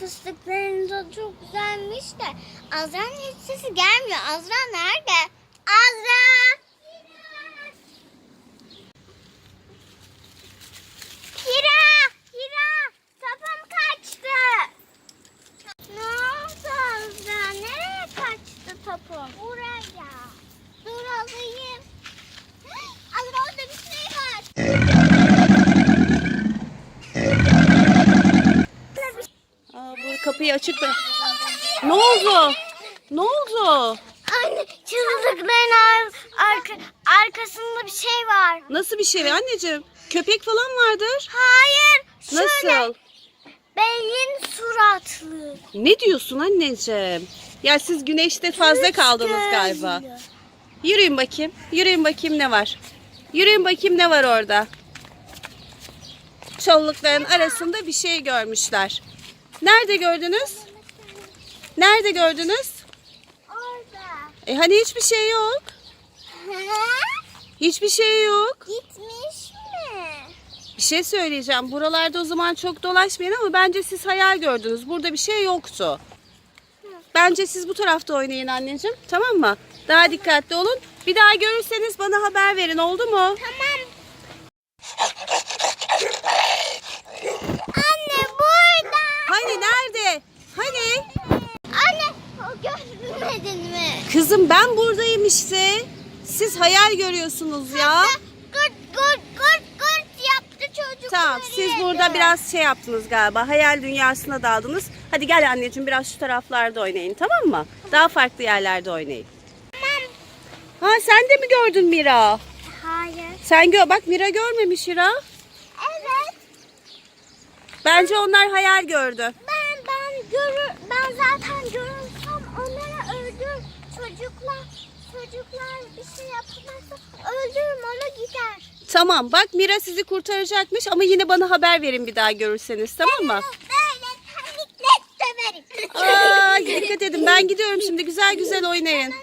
fıstıkların da çok güzelmiş de Azra'nın hiç sesi gelmiyor. Azra nerede? Azra! Hira! Hira! Topum kaçtı. Ne oldu Azra? Nereye kaçtı topum? Buraya. Dur alayım. Azra orada bir şey var. Aa, bu kapıyı açık da. Ne oldu? Ne oldu? Anne çığlıkların ar- arka, arkasında bir şey var. Nasıl bir şey anneciğim? Köpek falan vardır. Hayır. Şöyle Nasıl? beyin suratlı. Ne diyorsun anneciğim? Ya siz güneşte fazla kaldınız galiba. Yürüyün bakayım. Yürüyün bakayım ne var. Yürüyün bakayım ne var orada. Çollukların arasında bir şey görmüşler. Nerede gördünüz? Nerede gördünüz? Orada. E hani hiçbir şey yok. Hiçbir şey yok. Gitmiş mi? Bir şey söyleyeceğim. Buralarda o zaman çok dolaşmayın ama bence siz hayal gördünüz. Burada bir şey yoktu. Bence siz bu tarafta oynayın anneciğim. Tamam mı? Daha dikkatli olun. Bir daha görürseniz bana haber verin oldu mu? Tamam. Anne burada. Hani nerede? Hani? Anne o görmedin mi? Kızım ben buradayım işte. Siz hayal görüyorsunuz ya. Gırt gırt gırt gırt yaptı çocuk. Tamam siz burada biraz şey yaptınız galiba. Hayal dünyasına daldınız. Hadi gel anneciğim biraz şu taraflarda oynayın tamam mı? Daha farklı yerlerde oynayın. Tamam. Ha sen de mi gördün Mira? Hayır. Sen gör bak Mira görmemiş Mira. Evet. Bence onlar hayal gördü. Ben ben görür Çocuklar çocuklar bir şey yapamazsa öldürürüm onu gider. Tamam bak Mira sizi kurtaracakmış ama yine bana haber verin bir daha görürseniz tamam mı? Böyle panikle döverim. Aa, dikkat edin ben gidiyorum şimdi güzel güzel oynayın.